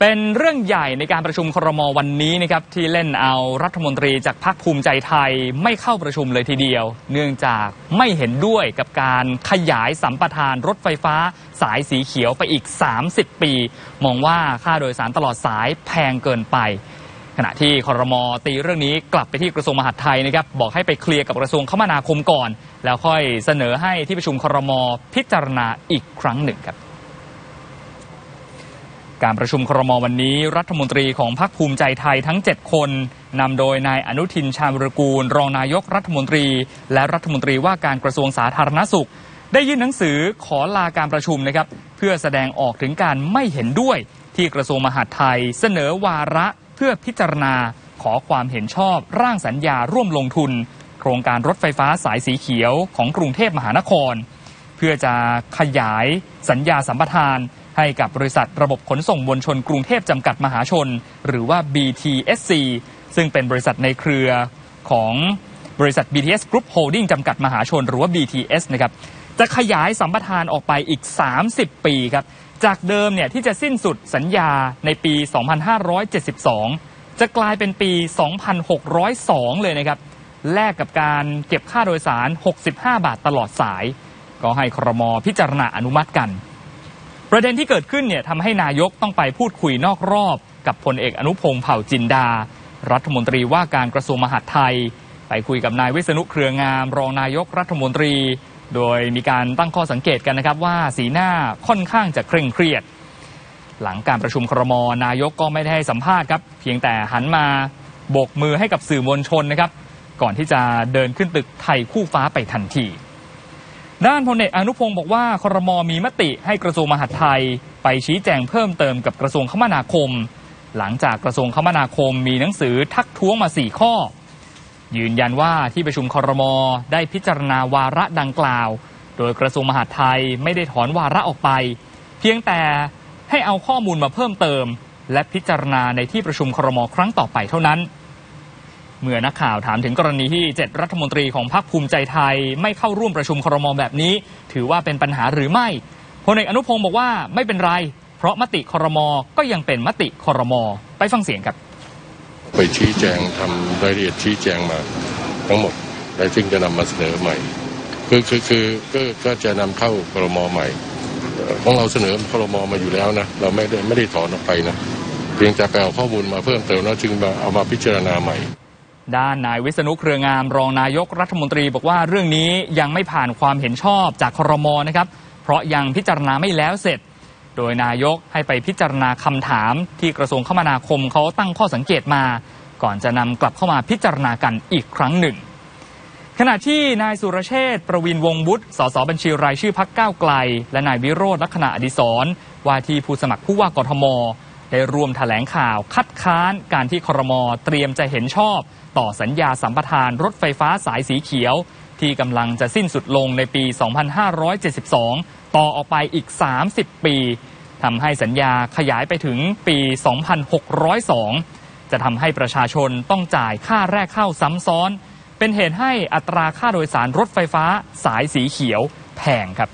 เป็นเรื่องใหญ่ในการประชุมครมวันนี้นะครับที่เล่นเอารัฐมนตรีจากพรรคภูมิใจไทยไม่เข้าประชุมเลยทีเดียว เนื่องจากไม่เห็นด้วยกับการขยายสัมปทานรถไฟฟ้า สายสีเขียวไปอีก 30 ปี มองว่าค่าโดยสารตลอดสายแพงเกินไป ขณะที่ครมตีเรื่องนี้กลับไปที่กระทรวงมหาดไทยนะครับบอกให้ไปเคลียร์กับกระทรวงคมนาคมก่อน แล้วค่อยเสนอให้ที่ประชุมครมพิจารณาอีกครั้งหนึ่งครับ การประชุมครมวันนี้รัฐมนตรีของพรรคภูมิใจไทยทั้ง 7 คนนำโดยนายอนุทินชาญวรกูล รองนายกรัฐมนตรี และรัฐมนตรีว่าการกระทรวงสาธารณสุข ได้ยื่นหนังสือขอลาการประชุมนะครับ เพื่อแสดงออกถึงการไม่เห็นด้วยที่กระทรวงมหาดไทย เสนอวาระเพื่อพิจารณา ขอความเห็นชอบร่างสัญญาร่วมลงทุน โครงการรถไฟฟ้าสายสีเขียวของกรุงเทพมหานคร เพื่อจะขยายสัญญาสัมปทาน ให้กับบริษัทระบบขนส่งมวลชนกรุงเทพจำกัดมหาชน หรือว่า BTSC ซึ่งเป็นบริษัทในเครือของบริษัท BTS Group Holding จำกัดมหาชน หรือว่า BTS นะครับจะขยายสัมปทานออกไปอีก 30 ปีครับจากเดิมเนี่ยที่จะสิ้นสุดสัญญาในปี 2572 จะกลายเป็นปี 2602 เลยนะครับแลกกับการเก็บค่าโดยสาร 65 บาทตลอดสาย ก็ให้ครมพิจารณาอนุมัติกัน ประเด็นที่เกิดขึ้นเนี่ยทำให้นายกต้องไปพูดคุยนอกรอบ กับพลเอกอนุพงศ์เผ่าจินดา รัฐมนตรีว่าการกระทรวงมหาดไทย ไปคุยกับนายวิษณุเครืองาม รองนายกรัฐมนตรี โดยมีการตั้งข้อสังเกตกันนะครับว่าสีหน้าค่อนข้างจะเคร่งเครียด หลังการประชุมครมนายกก็ไม่ได้ให้สัมภาษณ์ครับเพียงแต่หันมาโบกมือให้กับสื่อมวลชนนะครับ ก่อนที่จะเดินขึ้นตึกไทยคู่ฟ้าไปทันที ด้านพลเอกอนุพงศ์บอกว่าครมมีมติให้กระทรวงมหาดไทย ไปชี้แจงเพิ่มเติมกับกระทรวงคมนาคม หลังจากกระทรวงคมนาคมมีหนังสือทักท้วงมา 4 ข้อ ยืนยันว่าที่ประชุมครมได้พิจารณาวาระดังกล่าว โดยกระทรวงมหาดไทยไม่ได้ถอนวาระออกไป เพียงแต่ให้เอาข้อมูลมาเพิ่มเติม และพิจารณาในที่ประชุมครมครั้งต่อไปเท่านั้น เมื่อนักข่าวถามถึงกรณีที่ 7 รัฐมนตรีของพรรคภูมิใจไทย ไม่เข้าร่วมประชุมครมแบบนี้ ถือว่าเป็นปัญหาหรือไม่พลเอกอนุพงศ์บอกว่าไม่เป็นไร เพราะมติครมก็ยังเป็นมติครมไปฟังเสียงครับ ไปชี้แจงทำรายละเอียดชี้แจงมาทั้งหมดแล้วจึงจะนำมาเสนอใหม่ คือคือคือก็ก็จะนำเข้าครมใหม่ของเราเสนอครมมาอยู่แล้วนะเราไม่ได้ไม่ได้ถอนออกไปนะเพียงแต่ไปเอาข้อมูลมาเพิ่มเติมแล้วจึงมาเอามาพิจารณาใหม่ ด้านนายวิษณุเครืองามรองนายกรัฐมนตรี บอกว่าเรื่องนี้ยังไม่ผ่านความเห็นชอบจากครมนะครับ เพราะยังพิจารณาไม่แล้วเสร็จ โดยนายกให้ไปพิจารณาคำถามที่กระทรวงคมนาคมเขาตั้งข้อสังเกตมา ก่อนจะนำกลับเข้ามาพิจารณากันอีกครั้งหนึ่ง ขณะที่นายสุรเชษฐ์ประวินวงศ์วุฒิสสบัญชีรายชื่อพักก้าวไกล และนายวิโรธลักษณะอดิศรว่าที่ผู้สมัครผู้ว่ากทม ได้ร่วมแถลงข่าวคัดค้านการที่ครมเตรียมจะเห็นชอบ ต่อสัญญาสัมปทานรถไฟฟ้าสายสีเขียว ที่กำลังจะสิ้นสุดลงในปี 2572 ต่อออกไปอีก 30 ปีทำให้สัญญาขยายไปถึงปี 2602 จะทำให้ประชาชนต้องจ่ายค่าแรกเข้าซ้ำซ้อน เป็นเหตุให้อัตราค่าโดยสารรถไฟฟ้าสายสีเขียวแพงครับ